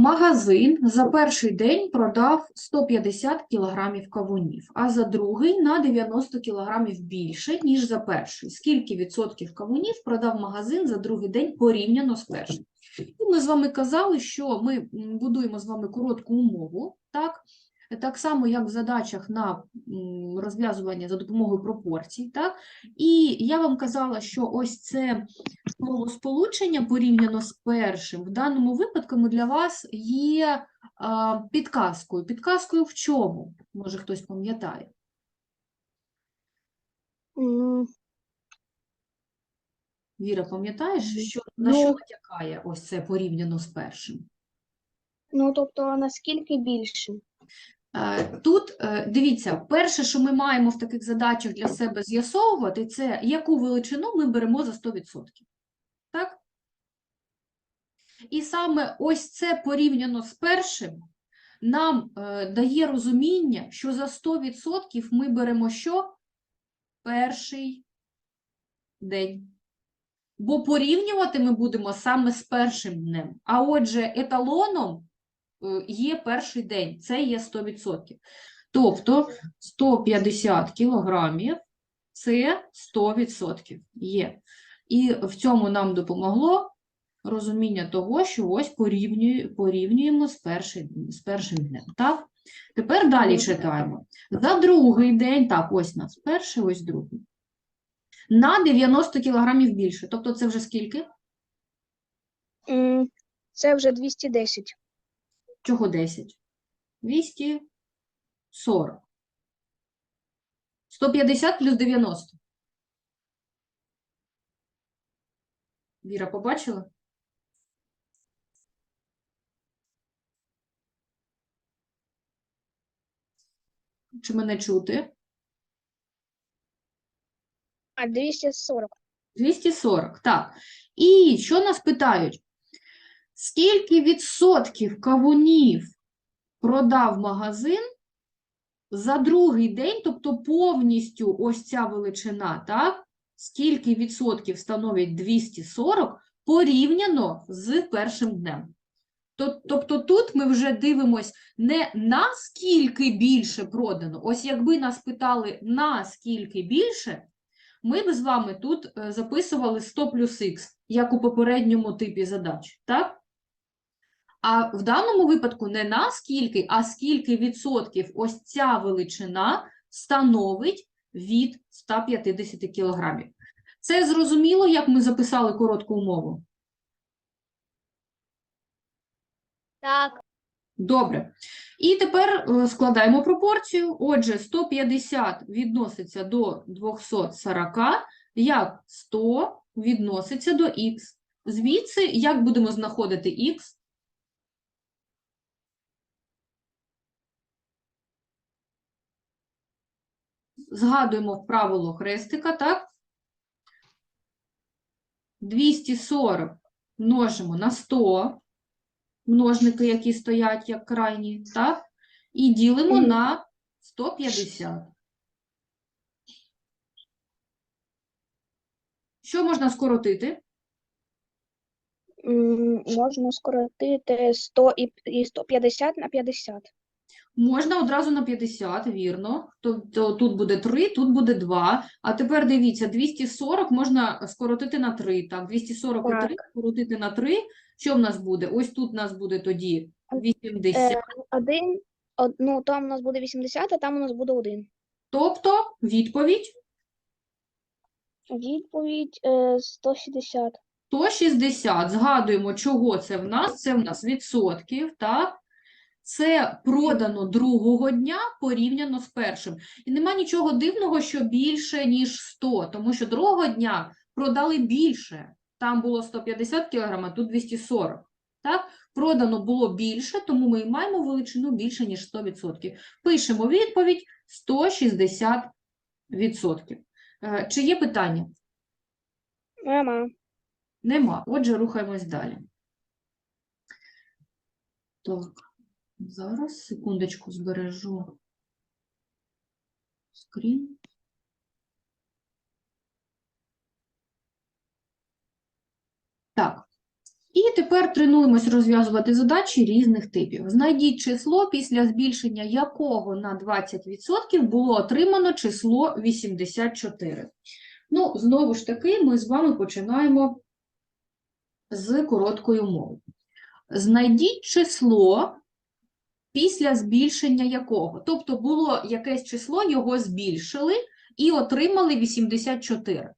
Магазин за перший день продав 150 кілограмів кавунів, а за другий на 90 кілограмів більше, ніж за перший. Скільки відсотків кавунів продав магазин за другий день порівняно з першим? І ми з вами казали, що ми будуємо з вами коротку умову, так? Так само, як в задачах на розв'язування за допомогою пропорцій, так? І я вам казала, що ось це словосполучення порівняно з першим, в даному випадку для вас є а, підказкою. Підказкою в чому? Може, хтось пам'ятає? Віра, пам'ятаєш, що, Ну, на що натякає ось це порівняно з першим? Ну, тобто, наскільки більше? Е, Тут, е, дивіться, перше, що ми маємо в таких задачах для себе з'ясовувати, це яку величину ми беремо за 100%. Так? І саме ось це порівняно з першим нам е, дає розуміння, що за 100% ми беремо що? Перший день. Бо порівнювати ми будемо саме з першим днем. А отже, еталоном є перший день, це є 100%. Тобто 150 кілограмів це 100% є. І в цьому нам допомогло розуміння того, що ось порівнює, порівнюємо з, перший, з першим днем. Так? Тепер далі читаємо. За другий день, так, ось у нас перший, ось другий. На 90 кілограмів більше. Тобто це вже скільки? Це вже 210. Чого 10? 240. 150 плюс 90. Віра, побачила? Чи мене чути? А 240. 240, так. І що нас питають? Скільки відсотків кавунів продав магазин за другий день, тобто повністю ось ця величина, так? Скільки відсотків становить 240 порівняно з першим днем? Тобто тут ми вже дивимось не наскільки більше продано. Ось якби нас питали наскільки більше, ми б з вами тут е, записували 100 плюс х, як у попередньому типі задач, так? А в даному випадку не наскільки, а скільки відсотків ось ця величина становить від 150 кілограмів. Це зрозуміло, як ми записали коротку умову? Так. Добре. І тепер е, складаємо пропорцію. Отже, 150 відноситься до 240, як 100 відноситься до х. Звідси, як будемо знаходити х? Згадуємо правило хрестика, так? 240 множимо на 100, множники, які стоять як крайні, так? І ділимо на 150. Що можна скоротити? Можна скоротити 100 і, і 150 на 50. Можна одразу на 50, вірно. Тобто тут буде 3, тут буде 2. А тепер дивіться, 240 можна скоротити на 3. Так, 240 і 3 скоротити на 3. Що в нас буде? Ось тут у нас буде тоді 80. Е, один, од- ну, там у нас буде 80, а там у нас буде 1. Тобто відповідь Відповідь е, 160. 160. Згадуємо, чого це в нас. Це в нас відсотків, так? Це продано другого дня порівняно з першим. І нема нічого дивного, що більше, ніж 100, тому що другого дня продали більше. Там було 150 кг, а тут 240. Так? Продано було більше, тому ми маємо величину більше, ніж 100%. Пишемо відповідь 160%. Е, Чи є питання? Нема. Нема. Отже, рухаємось далі. Так, зараз, секундочку, збережу скрін. Так. І тепер тренуємось розв'язувати задачі різних типів. Знайдіть число, після збільшення якого на 20% було отримано число 84. Ну, знову ж таки, ми з вами починаємо з короткої мови. Знайдіть число, після збільшення якого. Тобто було якесь число, його збільшили і отримали 84.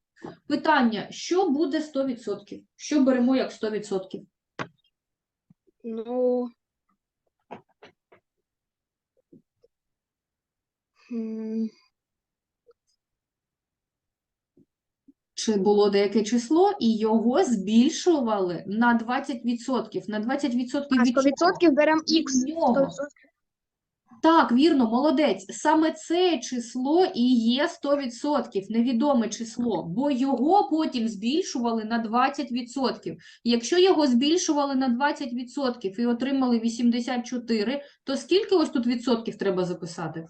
Питання, що буде 100%? Що беремо як 100%? Ну. Чи було деяке число, і його збільшували на 20%. На 20% від чого? 100% беремо Х. нього. Так, вірно, молодець. Саме це число і є 100%, невідоме число, бо його потім збільшували на 20%. Якщо його збільшували на 20% і отримали 84, то скільки ось тут відсотків треба записати?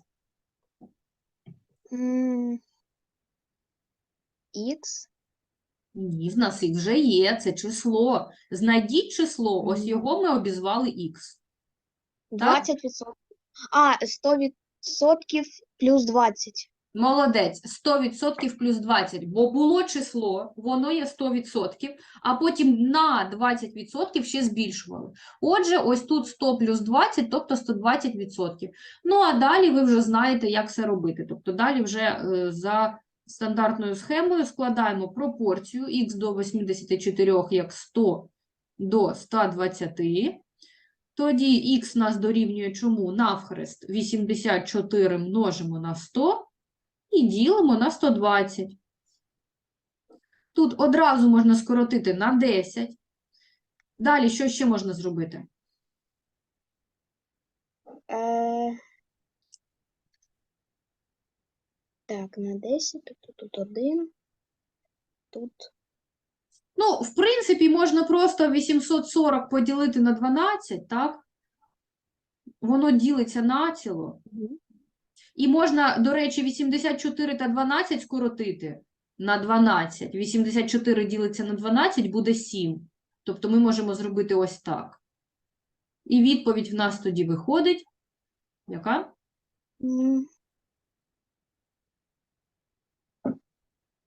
Х. Ні, в нас і вже є, це число. Знайдіть число, ось його ми обізвали х. 20%. А, 100% плюс 20. Молодець, 100% плюс 20, бо було число, воно є 100%, а потім на 20% ще збільшували. Отже, ось тут 100 плюс 20, тобто 120%. Ну, а далі ви вже знаєте, як це робити. Тобто далі вже е, за стандартною схемою складаємо пропорцію х до 84 як 100 до 120. Тоді х нас дорівнює чому? Навхрест 84 множимо на 100 і ділимо на 120. Тут одразу можна скоротити на 10. Далі, що ще можна зробити? Е, Так, на 10, тобто тут 1. Тут. Ну, в принципі, можна просто 840 поділити на 12, так? Воно ділиться націло. Мгм. І можна, до речі, 84 та 12 скоротити на 12. 84 ділиться на 12, буде 7. Тобто ми можемо зробити ось так. І відповідь в нас тоді виходить. Яка?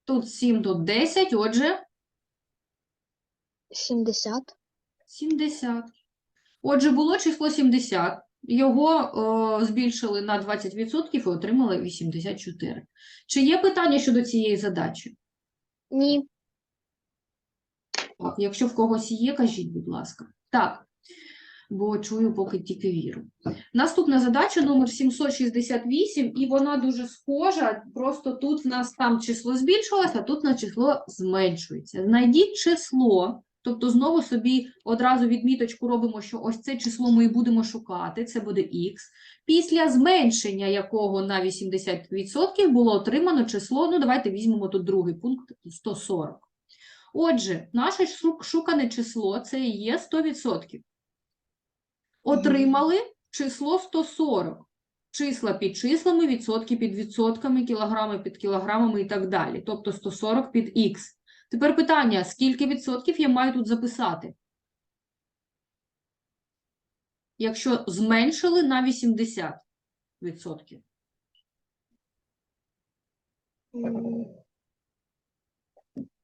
Тут 7, тут 10, отже, 70. 70. Отже, було число 70. Його о, збільшили на 20% і отримали 84. Чи є питання щодо цієї задачі? Ні. Так, якщо в когось є, кажіть, будь ласка. Так, бо чую, поки тільки віру. Наступна задача номер 768, і вона дуже схожа. Просто тут в нас там число збільшилося, а тут на число зменшується. Знайдіть число, тобто знову собі одразу відміточку робимо, що ось це число ми і будемо шукати, це буде х. Після зменшення якого на 80% було отримано число, ну давайте візьмемо тут другий пункт 140. Отже, наше шукане число це є 100%. Отримали число 140. Числа під числами, відсотки під відсотками, кілограми під кілограмами і так далі. Тобто 140 під х. Тепер питання, скільки відсотків я маю тут записати? Якщо зменшили на 80 відсотків.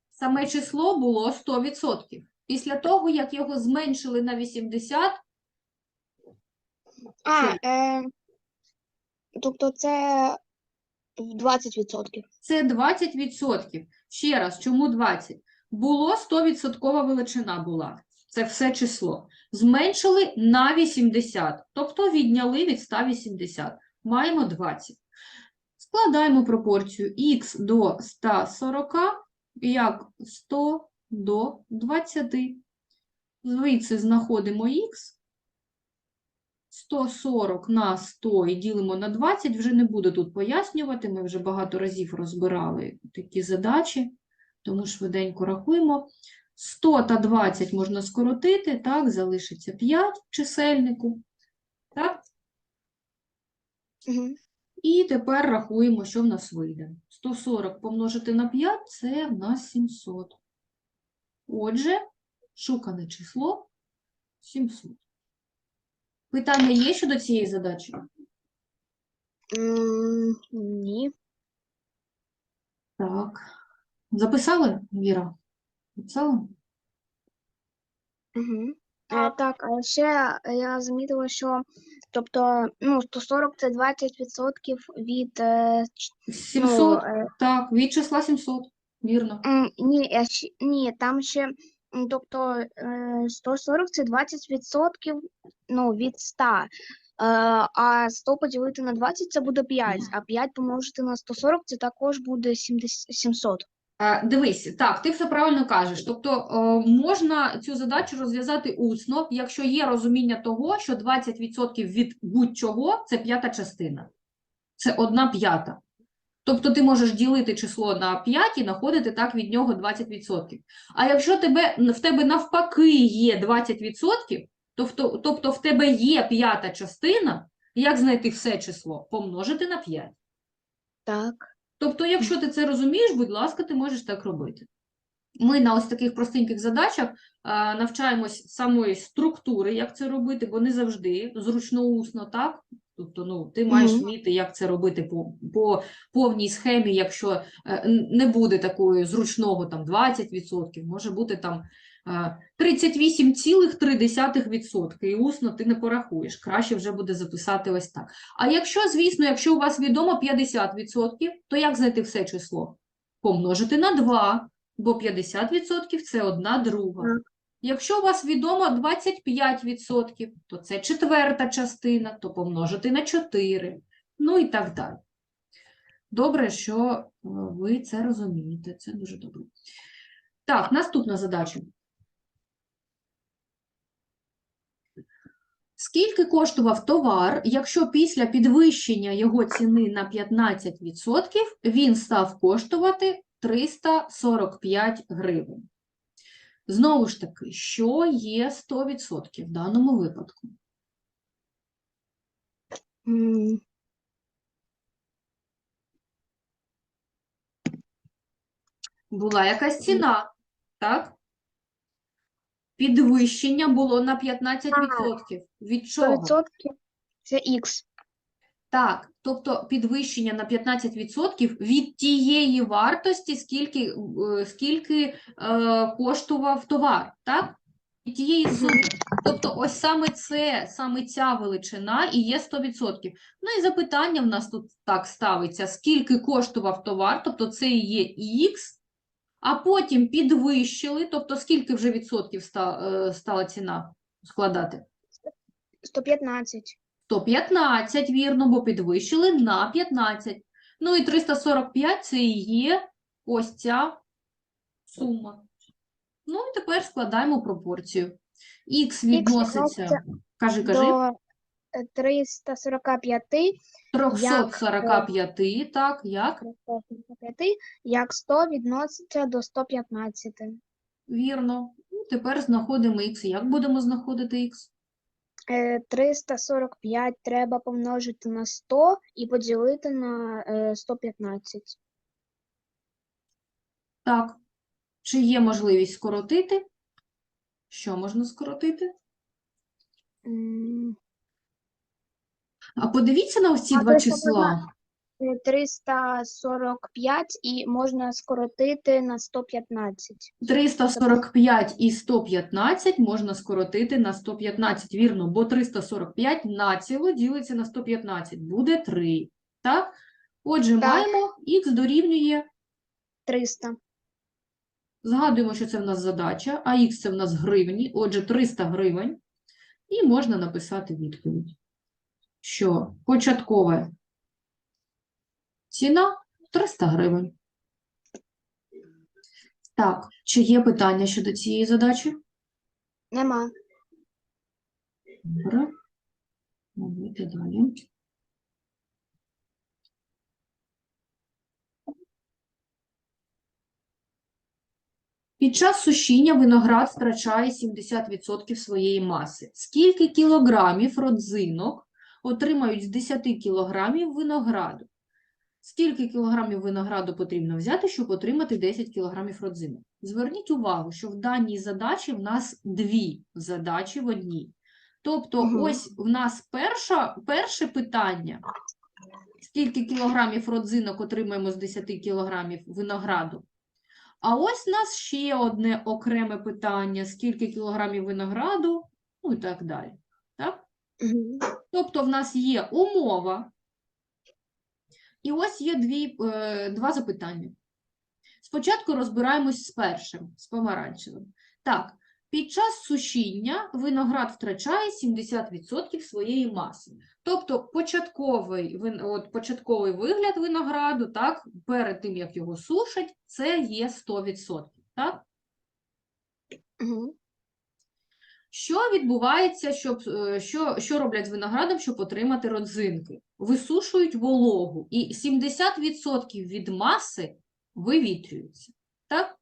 Саме число було 100%. Після того, як його зменшили на 80, А, е, тобто це 20%. Це 20%. Ще раз, чому 20? Було 100% величина була. Це все число. Зменшили на 80, тобто відняли від 180. Маємо 20. Складаємо пропорцію х до 140 як 100 до 20. Звідси знаходимо х. 140 на 100 і ділимо на 20, вже не буду тут пояснювати, ми вже багато разів розбирали такі задачі, тому швиденько рахуємо. 100 та 20 можна скоротити, так, залишиться 5 в чисельнику. Так? Угу. І тепер рахуємо, що в нас вийде. 140 помножити на 5 – це в нас 700. Отже, шукане число 700. Питання є щодо цієї задачі? М, Ні. Так. Записали, Віра? Записала? Угу. Так. Так, а ще я замітила, що тобто, ну, 140 це 20% від е, ч- 700, ну, е, так, від числа 700, вірно. м, ні, я ще, ні, там ще, тобто е, 140 це 20% ну, від 100. Е, а 100 поділити на 20 це буде 5, а 5 помножити на 140 це також буде 70, 700. Е, Дивись, так, ти все правильно кажеш. Тобто е, можна цю задачу розв'язати усно, якщо є розуміння того, що 20% від будь-чого – це п'ята частина. Це одна п'ята. Тобто ти можеш ділити число на 5 і знаходити так від нього 20%. А якщо тебе, в тебе навпаки є 20%, тобто, тобто в тебе є п'ята частина, як знайти все число? Помножити на 5. Так. Тобто, якщо ти це розумієш, будь ласка, ти можеш так робити. Ми на ось таких простеньких задачах а, навчаємось самої структури, як це робити, бо не завжди зручно усно, так? Тобто, ну, ти маєш вміти, як це робити по, по повній схемі, якщо е, не буде такої зручного там 20%, може бути там е, 38,3%, і усно ти не порахуєш. Краще вже буде записати ось так. А якщо, звісно, якщо у вас відомо 50%, то як знайти все число? Помножити на 2, бо 50% це одна друга. Якщо у вас відомо 25%, то це четверта частина, то помножити на 4, ну і так далі. Добре, що е, ви це розумієте, це дуже добре. Так, наступна задача. Скільки коштував товар, якщо після підвищення його ціни на 15% він став коштувати 345 гривень? Знову ж таки, що є 100% в даному випадку? Була якась ціна, так? Підвищення було на 15%. Від чого? 100% це Х. Так, тобто підвищення на 15% від тієї вартості, скільки, е, скільки е, коштував товар, так? Від тієї суми. Тобто ось саме це, саме ця величина і є 100%. Ну і запитання в нас тут так ставиться, скільки коштував товар, тобто це і є Х, а потім підвищили, тобто скільки вже відсотків е, стала ціна складати? 115. 115, вірно, бо підвищили на 15. Ну і 345 це і є ось ця сума. Ну і тепер складаємо пропорцію. Х відноситься, кажи, кажи, До е, 345, 345, так, як? 345, як 100 відноситься до 115. Вірно. Ну, тепер знаходимо х. Як будемо знаходити х? Е, 345 треба помножити на 100 і поділити на е, 115. Так. Чи є можливість скоротити? Що можна скоротити? А подивіться на ось ці два 300 числа. Е, 345 і можна скоротити на 115. 345 і 115 можна скоротити на 115, вірно, бо 345 націло ділиться на 115, буде 3, так? Отже, Так. маємо х дорівнює, 300. згадуємо, що це в нас задача, а х це в нас гривні, отже, 300 гривень, і можна написати відповідь, що початкова ціна 300 гривень. Так, чи є питання щодо цієї задачі? Нема. Добре. Давайте далі. Під час сушіння виноград втрачає 70% своєї маси. Скільки кілограмів родзинок отримають з 10 кілограмів винограду? Скільки кілограмів винограду потрібно взяти, щоб отримати 10 кілограмів родзинок? Зверніть увагу, що в даній задачі в нас дві задачі в одній. Тобто, Мгм. ось в нас перша, перше питання. Скільки кілограмів родзинок отримаємо з 10 кілограмів винограду? А ось у нас ще одне окреме питання: скільки кілограмів винограду, ну і так далі. Так? Мгм. Тобто в нас є умова, і ось є дві, е, два запитання. Спочатку розбираємось з першим, з помаранчевим. Так, під час сушіння виноград втрачає 70% своєї маси. Тобто початковий, от, початковий вигляд винограду, так, перед тим, як його сушать, це є 100%. Так? Мгм. Що відбувається, щоб, е, що, що роблять з виноградом, щоб отримати родзинки? Висушують вологу, і 70% від маси вивітрюються. Так?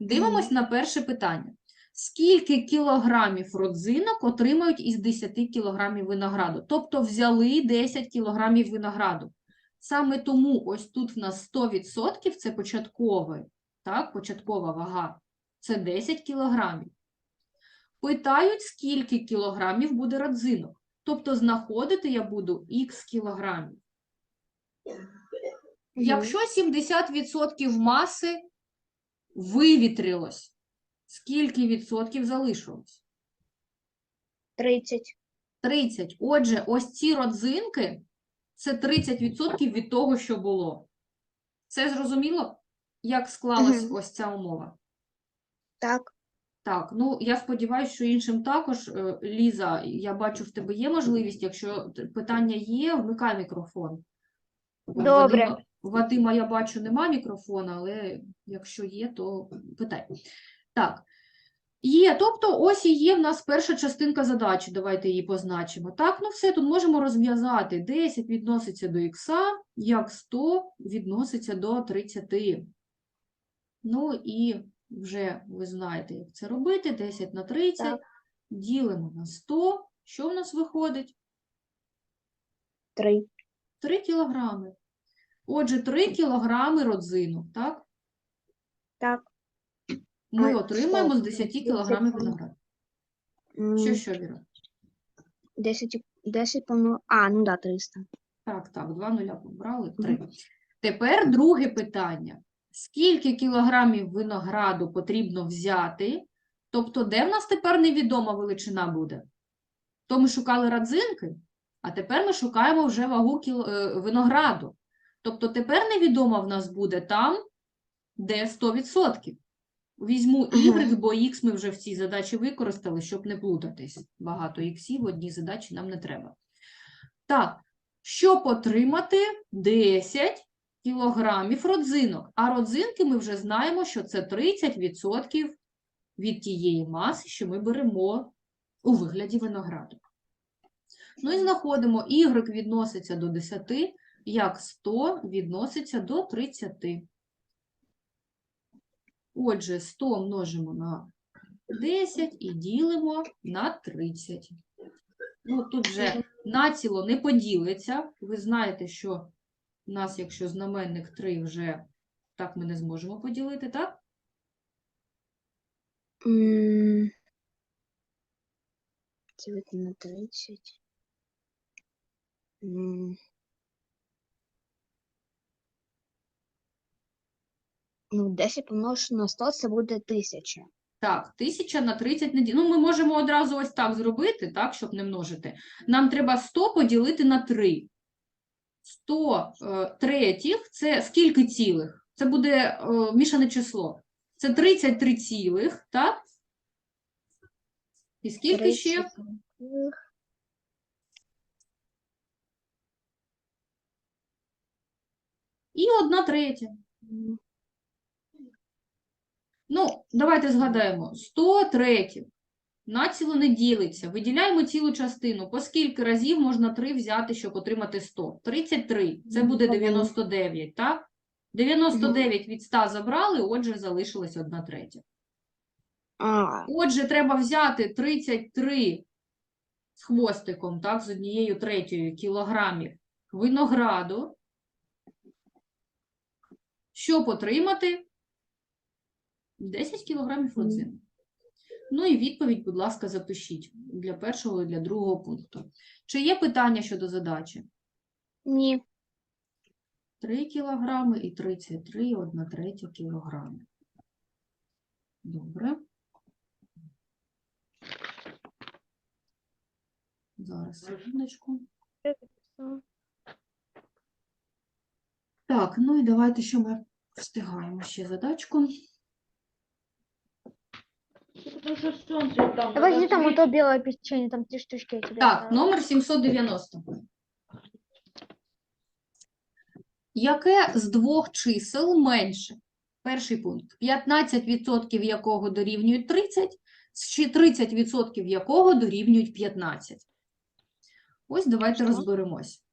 Дивимось на перше питання. Скільки кілограмів родзинок отримають із 10 кілограмів винограду? Тобто взяли 10 кілограмів винограду. Саме тому ось тут в нас 100% це початковий, так, початкова вага. Це 10 кілограмів. Питають, скільки кілограмів буде родзинок. Тобто знаходити я буду х кілограмів. Якщо 70% маси вивітрилось, скільки відсотків залишилось? 30. 30. Отже, ось ці родзинки – це 30% від того, що було. Це зрозуміло, як склалась Мгм. ось ця умова? Так. Так, ну я сподіваюся, що іншим також. Е, Ліза, я бачу, в тебе є можливість. Якщо питання є, вмикай мікрофон. Е, Добре. Вадима, Вадима, я бачу, нема мікрофона, але якщо є, то питай. Так. Є, тобто ось і є в нас перша частинка задачі, давайте її позначимо. Так, ну все, тут можемо розв'язати. 10 відноситься до х, як 100 відноситься до 30. Ну і вже ви знаєте, як це робити. 10 на 30 Так. ділимо на 100. Що в нас виходить? 3. 3 кілограми. Отже, 3 кілограми родзинок, так? Так. Ми А, отримаємо з 10 кілограмів кілограм. винограду. Що, що, Віра? 10, 10 помно... А, ну да, 300. Так, так, два нуля побрали, три. Тепер друге питання. Скільки кілограмів винограду потрібно взяти? Тобто, де в нас тепер невідома величина буде? То ми шукали родзинки, а тепер ми шукаємо вже вагу е, винограду. Тобто, тепер невідома в нас буде там, де 100%. Візьму y, бо x ми вже в цій задачі використали, щоб не плутатись. Багато іксів в одній задачі нам не треба. Так, щоб отримати 10 кілограмів родзинок. А родзинки ми вже знаємо, що це 30% від тієї маси, що ми беремо у вигляді винограду. Ну і знаходимо, y відноситься до 10, як 100 відноситься до 30. Отже, 100 множимо на 10 і ділимо на 30. Ну, тут вже націло не поділиться. Ви знаєте, що у нас, якщо знаменник 3 вже так ми не зможемо поділити, так? М, Ділити на 30. М. Ну, 10 помножити на 100 це буде 1000. Так, 1000 на 30 не ді- Ну, ми можемо одразу ось так зробити, так, щоб не множити. Нам треба 100 поділити на 3. 100 е, третіх – це скільки цілих? Це буде е, мішане число. Це 33 цілих, так? І скільки ще? 30 цілих. І одна третя. Ну, давайте згадаємо. 100 третіх. Націло не ділиться. Виділяємо цілу частину. По скільки разів можна 3 взяти, щоб отримати 100? 33. Це буде 99, так? 99 від 100 забрали, отже, залишилась 1 третя. Отже, треба взяти 33 з хвостиком, так, з однією третьою кілограмів винограду щоб отримати 10 кілограмів Мгм. Ну і відповідь, будь ласка, запишіть для першого і для другого пункту. Чи є питання щодо задачі? Ні. 3 кілограми і 33, 1 третя кілограми. Добре. Зараз, секундочку. Так, ну і давайте, що ми встигаємо ще задачку. Да возьми там вот то белое печенье, там три штучки я тебе Так, оставила. номер 790. Яке з двох чисел менше? Перший пункт. 15% якого дорівнюють 30, чи 30% якого дорівнюють 15. Ось давайте Що? розберемось.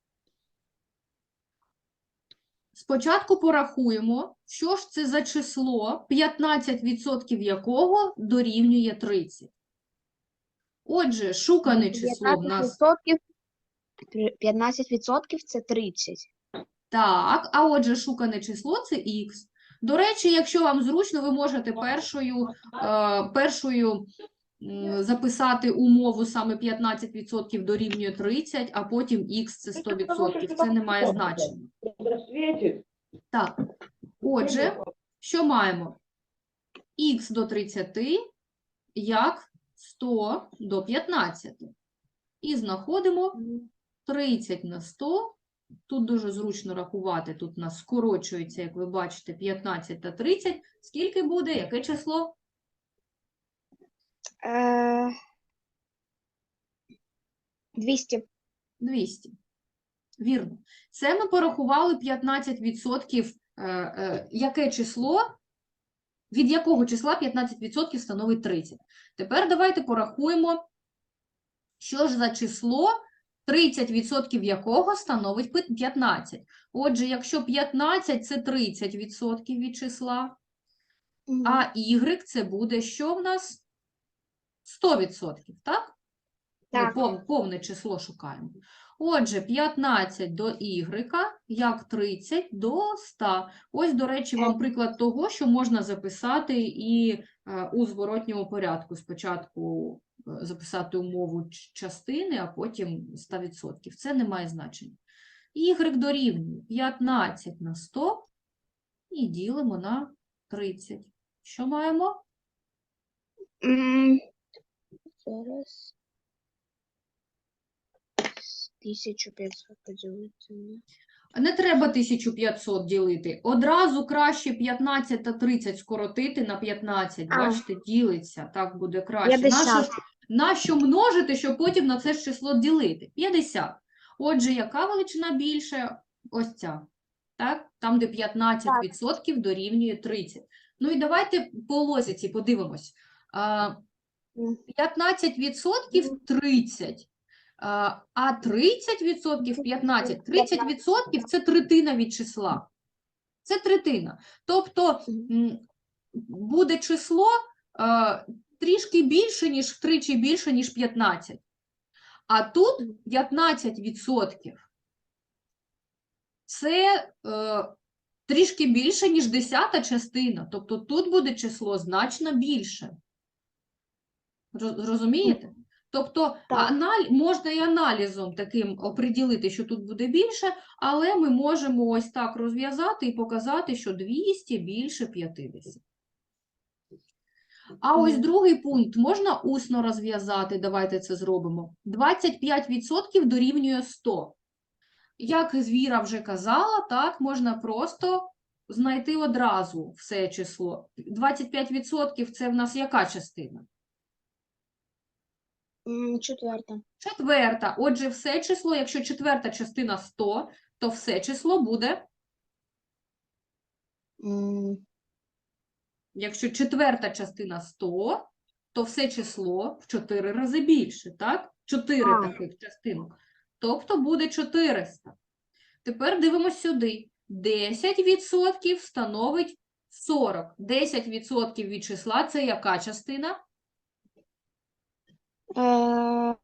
Спочатку порахуємо, що ж це за число, 15% якого дорівнює 30. Отже, шукане число в нас 15%, 15% це 30. Так, а отже, шукане число це х. До речі, якщо вам зручно, ви можете першою, е, першою записати умову саме 15% дорівнює 30, а потім х це 100%. Це не має значення. Так, отже, що маємо? х до 30 як 100 до 15. І знаходимо 30 на 100. Тут дуже зручно рахувати. Тут у нас скорочується, як ви бачите, 15 та 30. Скільки буде? Яке число? Е, 200. 200. Вірно. Це ми порахували 15%. Е, е, яке число? Від якого числа 15% становить 30? Тепер давайте порахуємо, що ж за число, 30% якого становить 15. Отже, якщо 15 – це 30% від числа, а y це буде що в нас? 100%, так? Так. пов- повне число шукаємо. Отже, 15 до y, як 30 до 100. Ось, до речі, вам приклад того, що можна записати і е, у зворотньому порядку. Спочатку е, записати умову частини, а потім 100%. Це не має значення. y дорівнює 15 на 100 і ділимо на 30. Що маємо? Зараз. 1500 поділити на... Не треба 1500 ділити. Одразу краще 15 та 30 скоротити на 15. А. Бачите, ділиться. Так буде краще. 50. Нащо, нащо множити, щоб потім на це ж число ділити? 50. Отже, яка величина більше? Ось ця. Так? Там, де 15% дорівнює 30. Ну і давайте по лозіці подивимось. А, Мгм. 15% 30. А а 30% 15. 30% це третина від числа. Це третина. Тобто буде число трішки більше, ніж втричі більше, ніж 15. А тут 15% це е, трішки більше, ніж десята частина. Тобто тут буде число значно більше. Роз- Розумієте? Тобто аналь... можна і аналізом таким оприділити, що тут буде більше, але ми можемо ось так розв'язати і показати, що 200 більше 50. А ось другий пункт можна усно розв'язати. Давайте це зробимо. 25% дорівнює 100. Як Віра вже казала, так, можна просто знайти одразу все число. 25% це в нас яка частина? Четверта. Четверта. Отже, все число, якщо четверта частина 100, то все число буде, М, якщо четверта частина 100, то все число в 4 рази більше, так? 4 А. таких частинок. Тобто буде 400. Тепер дивимося сюди. 10% становить 40. 10% від числа – це яка частина? Е,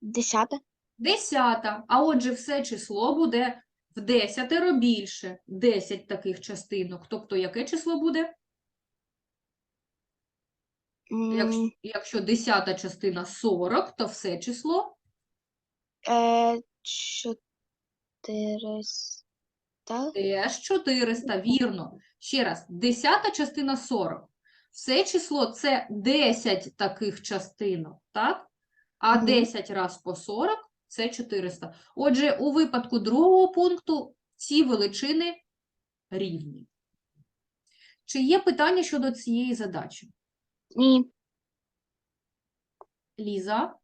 Десята. Десята. А отже, все число буде в десятеро більше 10 таких частинок. Тобто, яке число буде? Якщо, якщо десята частина 40, то все число е, Чотириста. теж 400, вірно. Ще раз, десята частина 40. Все число – це 10 таких частинок, так? А Мгм. 10 раз по 40 – це 400. Отже, у випадку другого пункту ці величини рівні. Чи є питання щодо цієї задачі? Ні. Ліза?